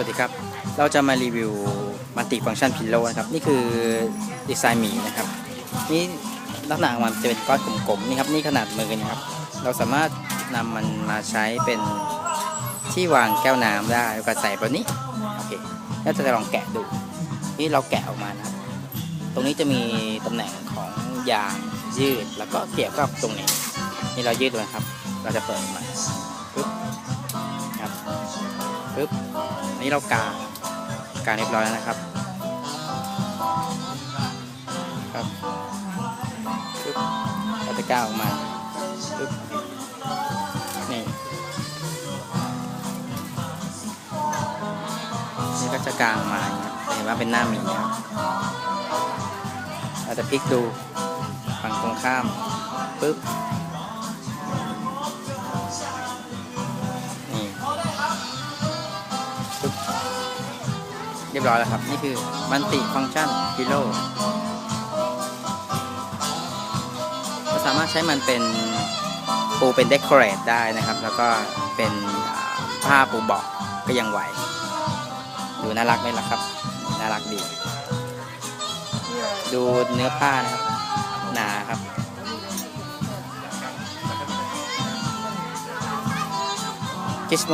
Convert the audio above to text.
วัสดีครับ เราจะมารีวิวมัลติฟังชันพิลโลนะครับ นี่คือดีไซน์หมีนะครับ นี่ลักษณะของมันจะเป็นก้อนกลมๆ นี่ครับ นี่ขนาดมือนะครับ เราสามารถนำมันมาใช้เป็นที่วางแก้วน้ำได้แล้วก็ใส่แบบนี้ โอเค แล้วจะลองแกะดู นี่เราแกะออกมานะครับตรงนี้จะมีตำแหน่งของยางยืด แล้วก็เกี่ยวกับตรงนี้ นี่เรายืดด้วยครับ เราจะเปิดมาปึ๊บครับปึ๊บ นนี้เรากางกาเรียบร้อยแล้วนะครับ ครับปึ๊บเราจะก้าออกมาปึ๊บนี่นี่ก็จะกางมาเงี้ยเห็นว่าเป็นหน้าหมีครับเราจะพลิกดูฝั่งตรงข้ามปึ๊บ รียบร้อยแล้วครับ นี่คือมันติฟัง c t ชันพิโลเราสามารถใช้มันเป็นปูเป็นเด o r a t e ได้นะครับ แล้วก็เป็นผ้าปูเบาะก็ยังไหว ดูน่ารักไหมล่ะครับ น่ารักดี ดูเนื้อผ้านะครับ หนาครับกิสโม